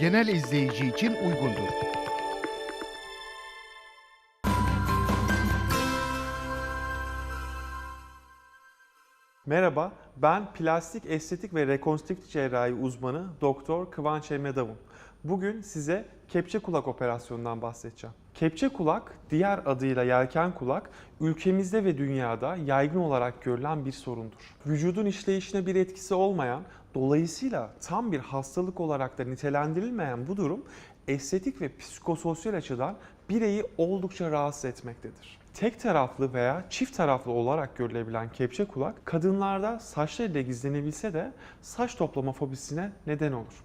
genel izleyici için uygundur. Merhaba, ben plastik, estetik ve rekonstrüktif cerrahi uzmanı Doktor Kıvanç Emre Davun. Bugün size kepçe kulak operasyonundan bahsedeceğim. Kepçe kulak, diğer adıyla yelken kulak, ülkemizde ve dünyada yaygın olarak görülen bir sorundur. Vücudun işleyişine bir etkisi olmayan, dolayısıyla tam bir hastalık olarak da nitelendirilmeyen bu durum estetik ve psikososyal açıdan bireyi oldukça rahatsız etmektedir. Tek taraflı veya çift taraflı olarak görülebilen kepçe kulak kadınlarda saçlarıyla gizlenebilse de saç toplama fobisine neden olur.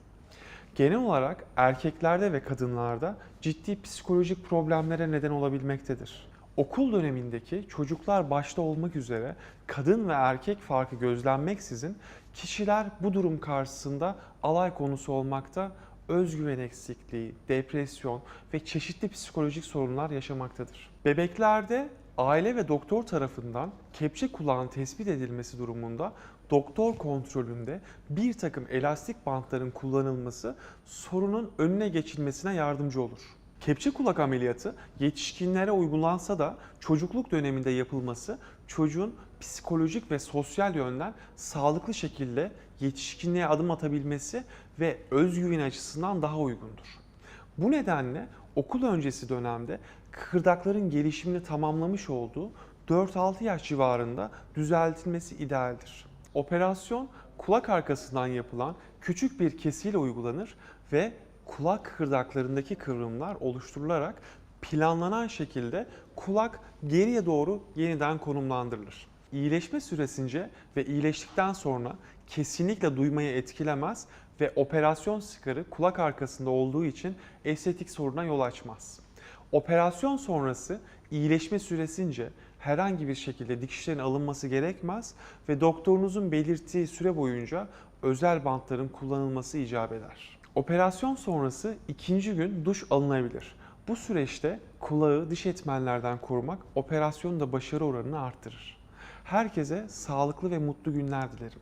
Genel olarak erkeklerde ve kadınlarda ciddi psikolojik problemlere neden olabilmektedir. Okul dönemindeki çocuklar başta olmak üzere kadın ve erkek farkı gözlenmeksizin kişiler bu durum karşısında alay konusu olmakta, özgüven eksikliği, depresyon ve çeşitli psikolojik sorunlar yaşamaktadır. Bebeklerde aile ve doktor tarafından kepçe kulağın tespit edilmesi durumunda doktor kontrolünde bir takım elastik bantların kullanılması sorunun önüne geçilmesine yardımcı olur. Kepçe kulak ameliyatı yetişkinlere uygulansa da çocukluk döneminde yapılması çocuğun psikolojik ve sosyal yönden sağlıklı şekilde yetişkinliğe adım atabilmesi ve özgüven açısından daha uygundur. Bu nedenle okul öncesi dönemde kıkırdakların gelişimini tamamlamış olduğu 4-6 yaş civarında düzeltilmesi idealdir. Operasyon kulak arkasından yapılan küçük bir kesiyle uygulanır ve kulak kıkırdaklarındaki kıvrımlar oluşturularak planlanan şekilde kulak geriye doğru yeniden konumlandırılır. İyileşme süresince ve iyileştikten sonra kesinlikle duymayı etkilemez ve operasyon sıkarı kulak arkasında olduğu için estetik soruna yol açmaz. Operasyon sonrası iyileşme süresince herhangi bir şekilde dikişlerin alınması gerekmez ve doktorunuzun belirttiği süre boyunca özel bantların kullanılması icap eder. Operasyon sonrası ikinci gün duş alınabilir. Bu süreçte kulağı dış etmenlerden korumak operasyonda başarı oranını arttırır. Herkese sağlıklı ve mutlu günler dilerim.